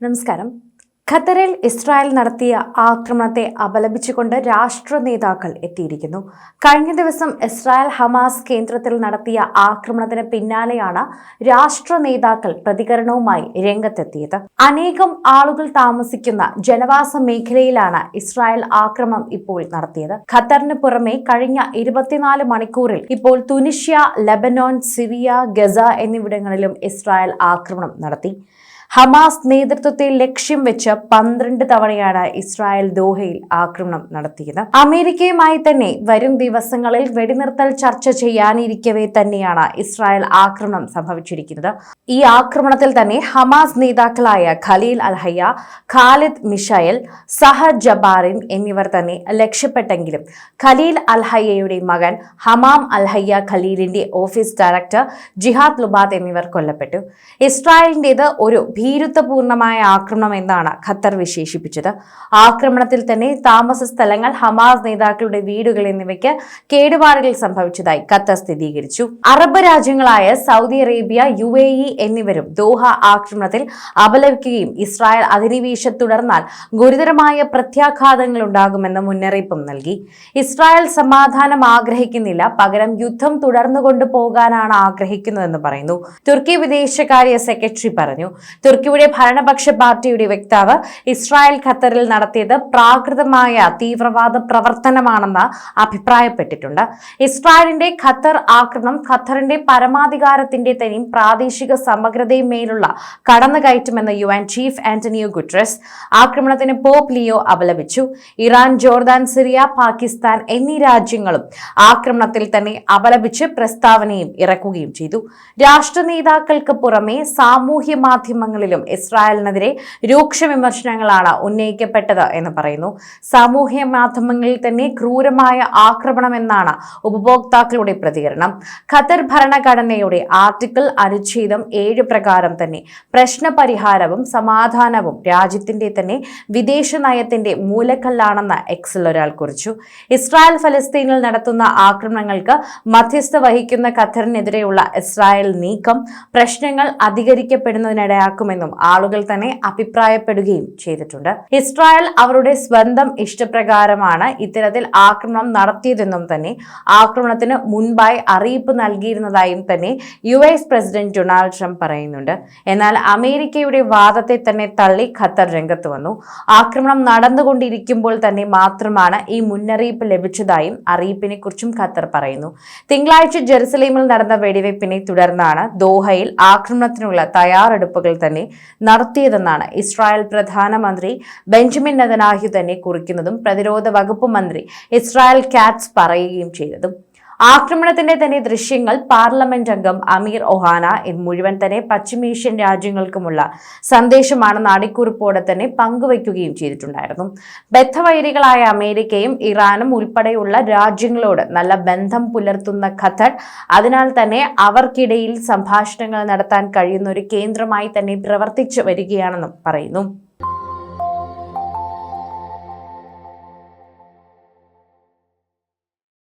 നമസ്കാരം. ഖത്തറിൽ ഇസ്രായേൽ നടത്തിയ ആക്രമണത്തെ അപലപിച്ചുകൊണ്ട് രാഷ്ട്ര നേതാക്കൾ എത്തിയിരിക്കുന്നു. കഴിഞ്ഞ ദിവസം ഇസ്രായേൽ ഹമാസ് കേന്ദ്രത്തിൽ നടത്തിയ ആക്രമണത്തിന് പിന്നാലെയാണ് രാഷ്ട്ര നേതാക്കൾ പ്രതികരണവുമായി രംഗത്തെത്തിയത്. അനേകം ആളുകൾ താമസിക്കുന്ന ജനവാസ മേഖലയിലാണ് ഇസ്രായേൽ ആക്രമണം ഇപ്പോൾ നടത്തിയത്. ഖത്തറിന് പുറമെ കഴിഞ്ഞ ഇരുപത്തിനാല് മണിക്കൂറിൽ ഇപ്പോൾ തുനിഷ്യ ലബനോൻ സിറിയ ഗസ എന്നിവിടങ്ങളിലും ഇസ്രായേൽ ആക്രമണം നടത്തി. ഹമാസ് നേതൃത്വത്തെ ലക്ഷ്യം വെച്ച് പന്ത്രണ്ട് തവണയാണ് ഇസ്രായേൽ ദോഹയിൽ ആക്രമണം നടത്തിയത്. അമേരിക്കയുമായി തന്നെ വരും ദിവസങ്ങളിൽ വെടിനിർത്തൽ ചർച്ച ചെയ്യാനിരിക്കവേ തന്നെയാണ് ഇസ്രായേൽ ആക്രമണം സംഭവിച്ചിരിക്കുന്നത്. ഈ ആക്രമണത്തിൽ തന്നെ ഹമാസ് നേതാക്കളായ ഖലീൽ അൽഹയ്യ ഖാലിദ് മിഷയൽ സഹർ ജബാറിൻ എന്നിവർ തന്നെ ലക്ഷ്യപ്പെട്ടെങ്കിലും ഖലീൽ അൽഹയ്യയുടെ മകൻ ഹമാം അൽഹയ്യ ഖലീലിന്റെ ഓഫീസ് ഡയറക്ടർ ജിഹാദ് ലുബാദ് എന്നിവർ കൊല്ലപ്പെട്ടു. ഇസ്രായേലിന്റേത് ഒരു ഭീരുത്വപൂർണമായ ആക്രമണം എന്നാണ് ഖത്തർ വിശേഷിപ്പിച്ചത്. ആക്രമണത്തിൽ തന്നെ താമസ സ്ഥലങ്ങൾ ഹമാസ് നേതാക്കളുടെ വീടുകൾ എന്നിവയ്ക്ക് കേടുപാടുകൾ സംഭവിച്ചതായി ഖത്തർ സ്ഥിരീകരിച്ചു. Arab രാജ്യങ്ങളായ Saudi Arabia U A E എന്നിവരും ദോഹ ആക്രമണത്തിൽ അപലപിക്കുകയും ഇസ്രായേൽ അധിനിവേശം തുടർന്നാൽ ഗുരുതരമായ പ്രത്യാഘാതങ്ങൾ ഉണ്ടാകുമെന്ന് മുന്നറിയിപ്പും നൽകി. ഇസ്രായേൽ സമാധാനം ആഗ്രഹിക്കുന്നില്ല പകരം യുദ്ധം തുടർന്നുകൊണ്ടു പോകാനാണ് ആഗ്രഹിക്കുന്നതെന്ന് പറയുന്നു. തുർക്കി വിദേശകാര്യ സെക്രട്ടറി പറഞ്ഞു തുർക്കിയുടെ ഭരണപക്ഷ പാർട്ടിയുടെ വക്താവ് ഇസ്രായേൽ ഖത്തറിൽ നടത്തിയത് പ്രാകൃതമായ തീവ്രവാദ പ്രവർത്തനമാണെന്ന് അഭിപ്രായപ്പെട്ടിട്ടുണ്ട്. ഇസ്രായേലിന്റെ ഖത്തർ ആക്രമണം ഖത്തറിന്റെ പരമാധികാരത്തിന്റെ തനിയും പ്രാദേശിക സമഗ്രതയും മേലുള്ള കടന്നുകയറ്റുമെന്ന് U N chief Antonio Guterres ആക്രമണത്തിന് പോപ്പ് ലിയോ അപലപിച്ചു. ഇറാൻ ജോർദാൻ സിറിയ പാകിസ്ഥാൻ എന്നീ രാജ്യങ്ങളും ആക്രമണത്തിൽ തന്നെ അപലപിച്ച് പ്രസ്താവനയും ഇറക്കുകയും ചെയ്തു. രാഷ്ട്ര നേതാക്കൾക്ക് പുറമെ സാമൂഹ്യ മാധ്യമങ്ങൾ മാധ്യമങ്ങളിലും ഇസ്രായേലിനെതിരെ രൂക്ഷ വിമർശനങ്ങളാണ് ഉന്നയിക്കപ്പെട്ടത് എന്ന് പറയുന്നു. സാമൂഹ്യ മാധ്യമങ്ങളിൽ തന്നെ ക്രൂരമായ ആക്രമണം എന്നാണ് ഉപഭോക്താക്കളുടെ പ്രതികരണം. ഖത്തർ ഭരണഘടനയുടെ ആർട്ടിക്കിൾ അനുച്ഛേദം ഏഴ് പ്രകാരം തന്നെ പ്രശ്നപരിഹാരവും സമാധാനവും രാജ്യത്തിന്റെ തന്നെ വിദേശ നയത്തിന്റെ മൂലക്കല്ലാണെന്ന് എക്സിൽ ഒരാൾ കുറിച്ചു. ഇസ്രായേൽ ഫലസ്തീനിൽ നടത്തുന്ന ആക്രമണങ്ങൾക്ക് മധ്യസ്ഥ വഹിക്കുന്ന ഖത്തറിനെതിരെയുള്ള ഇസ്രായേൽ നീക്കം പ്രശ്നങ്ങൾ അധികരിക്കപ്പെടുന്നതിനിടയാക്കും ഉണ്ടാക്കുമെന്നും ആളുകൾ തന്നെ അഭിപ്രായപ്പെടുകയും ചെയ്തിട്ടുണ്ട്. ഇസ്രായേൽ അവരുടെ സ്വന്തം ഇഷ്ടപ്രകാരമാണ് ഇത്തരത്തിൽ ആക്രമണം നടത്തിയതെന്നും തന്നെ ആക്രമണത്തിന് മുൻപായി അറിയിപ്പ് നൽകിയിരുന്നതായും തന്നെ U S president Donald Trump പറയുന്നുണ്ട്. എന്നാൽ അമേരിക്കയുടെ വാദത്തെ തന്നെ തള്ളി ഖത്തർ രംഗത്ത് വന്നു. ആക്രമണം നടന്നുകൊണ്ടിരിക്കുമ്പോൾ തന്നെ മാത്രമാണ് ഈ മുന്നറിയിപ്പ് ലഭിച്ചതായും അറിയിപ്പിനെ കുറിച്ചും ഖത്തർ പറയുന്നു. തിങ്കളാഴ്ച ജെറുസലേമിൽ നടന്ന വെടിവയ്പ്പിനെ തുടർന്നാണ് ദോഹയിൽ ആക്രമണത്തിനുള്ള തയ്യാറെടുപ്പുകൾ തന്നെ തന്നെ നടത്തിയതെന്നാണ് ഇസ്രായേൽ പ്രധാനമന്ത്രി ബെഞ്ചമിൻ നെതനാഹു തന്നെ കുറിക്കുന്നതും പ്രതിരോധ വകുപ്പ് മന്ത്രി ഇസ്രായേൽ കാറ്റ്സ് പറയുകയും ചെയ്തതും. ആക്രമണത്തിന്റെ തന്നെ ദൃശ്യങ്ങൾ പാർലമെന്റ് അംഗം അമീർ ഒഹാന മുഴുവൻ തന്നെ പശ്ചിമേഷ്യൻ രാജ്യങ്ങൾക്കുമുള്ള സന്ദേശമാണ് നാടിക്കുറിപ്പോടെ തന്നെ പങ്കുവയ്ക്കുകയും ചെയ്തിട്ടുണ്ടായിരുന്നു. ബദ്ധവൈരികളായ അമേരിക്കയും ഇറാനും ഉൾപ്പെടെയുള്ള രാജ്യങ്ങളോട് നല്ല ബന്ധം പുലർത്തുന്ന ഖത്തർ അതിനാൽ തന്നെ അവർക്കിടയിൽ സംഭാഷണങ്ങൾ നടത്താൻ കഴിയുന്ന ഒരു കേന്ദ്രമായി തന്നെ പ്രവർത്തിച്ചു വരികയാണെന്നും പറയുന്നു.